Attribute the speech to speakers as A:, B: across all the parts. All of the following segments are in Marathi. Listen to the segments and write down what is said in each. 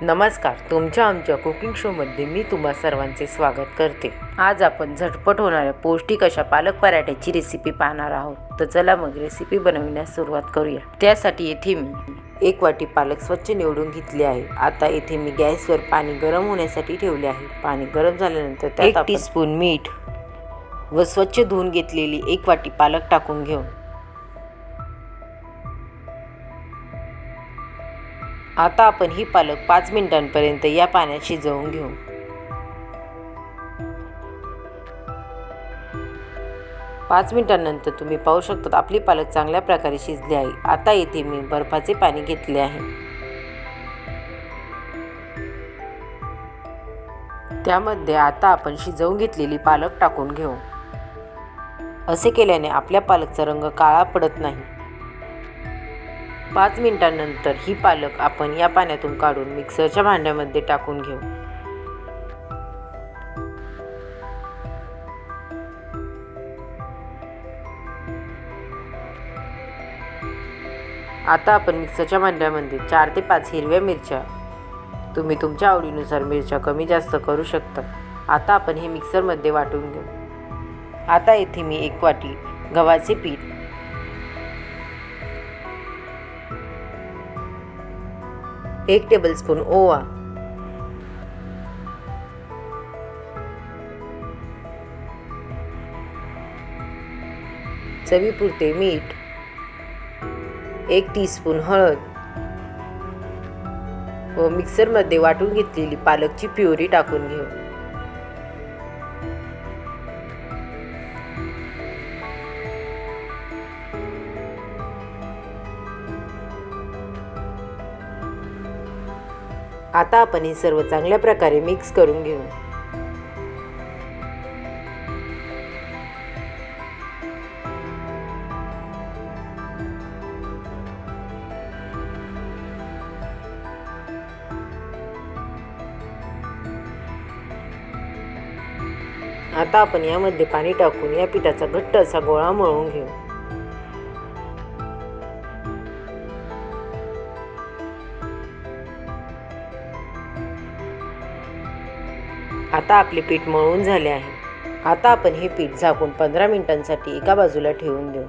A: नमस्कार तुमच्या आमच्या कुकिंग शोमध्ये मी तुम्हा सर्वांचे स्वागत करते. आज आपण झटपट होणाऱ्या पौष्टिक अशा पालक पराठ्याची रेसिपी पाहणार आहोत. तर चला मग रेसिपी बनवण्यास सुरुवात करूया. त्यासाठी येथे मी एक वाटी पालक स्वच्छ निवडून घेतली आहे. आता येथे मी गॅसवर पाणी गरम होण्यासाठी ठेवले आहे. पाणी गरम झाल्यानंतर त्यात एक टीस्पून मीठ व स्वच्छ धुवून घेतलेली एक वाटी पालक टाकून घेऊ. आता आपण ही पालक पाच मिनिटांपर्यंत या पाण्यात शिजवून घेऊ. पाच मिनिटांनंतर तुम्ही पाहू शकता आपली पालक चांगल्या प्रकारे शिजली आहे. आता येथे मी बर्फाचे पाणी घेतले आहे. त्यामध्ये आता आपण शिजवून घेतलेली पालक टाकून घेऊ. असे केल्याने आपल्या पालकचा रंग काळा पडत नाही. पाच मिनिटांनंतर ही पालक आपण या पाण्यातून काढून मिक्सरच्या भांड्यामध्ये टाकून घेऊ. आता आपण मिक्सरच्या भांड्यामध्ये चार ते पाच हिरव्या मिरच्या तुम्ही तुमच्या आवडीनुसार मिरच्या कमी जास्त करू शकता. आता आपण हे मिक्सरमध्ये वाटून घेऊ. आता येथे मी एक वाटी गव्हाचे पीठ एक टेबलस्पून ओवा. चवीपुरते मीठ. एक टीस्पून हळद. व मिक्सरमध्ये वाटून घेतलेली पालकची प्युरी टाकून घेऊ. आता आपण हे सर्व चांगल्या प्रकारे मिक्स करून घेऊ. आता आपण यामध्ये पाणी टाकून या पिठाचा घट्ट असा गोळा मळून घेऊ. आता आपले पीठ मळून झाले आहे. आता आपण हे पीठ झाकून पंधरा मिनिटांसाठी एका बाजूला ठेवून देऊ.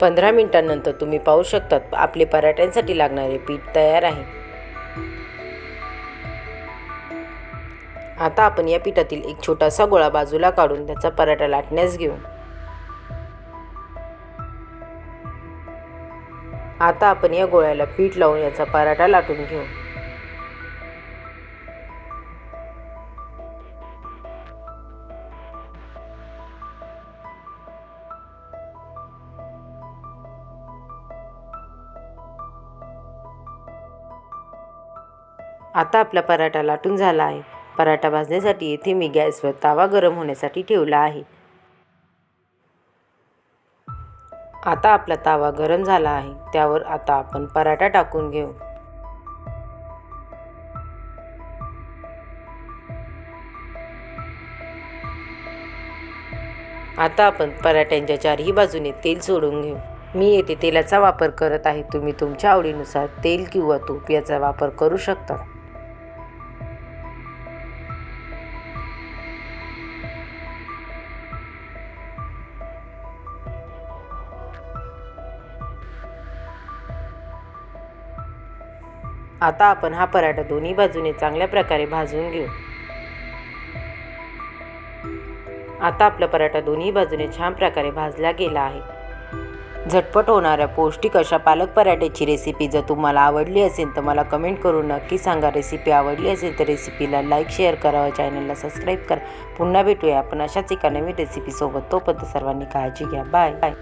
A: पंधरा मिनिटांनंतर तुम्ही पाहू शकतात आपले पराठ्यांसाठी लागणारे पीठ तयार आहे. आता आपण या पिठातील एक छोटासा गोळा बाजूला काढून त्याचा पराठा लाटण्यास घेऊ. आता आपण या गोळ्याला पीठ लावून याचा पराठा लाटून घेऊ. आता आपला पराठा लाटून झाला आहे. पराठा भाजण्यासाठी येथे मी गॅसवर तावा गरम होण्यासाठी ठेवला आहे. आता आपला तावा गरम झाला आहे. त्यावर आता आपण पराठा टाकून घेऊ. आता आपण पराठ्यांच्या चारही बाजूने तेल सोडून घेऊ. मी येथे तेलाचा वापर करत आहे. तुम्ही तुमच्या आवडीनुसार तेल किंवा तूप याचा वापर करू शकता. आता आपण हा पराठा दोन्ही बाजूने चांगल्या प्रकारे भाजून घेऊ. आता आपला पराठा दोन्ही बाजूने छान प्रकारे भाजला गेला आहे. झटपट होणाऱ्या पौष्टिक अशा पालक पराठ्याची रेसिपी जर तुम्हाला आवडली असेल तर मला कमेंट करून नक्की सांगा. रेसिपी आवडली असेल तर रेसिपीला लाईक शेअर करा चॅनलला सबस्क्राईब करा. पुन्हा भेटूया आपण अशाच एका नवीन रेसिपीसोबत तोपर्यंत सर्वांनी काळजी घ्या. Bye bye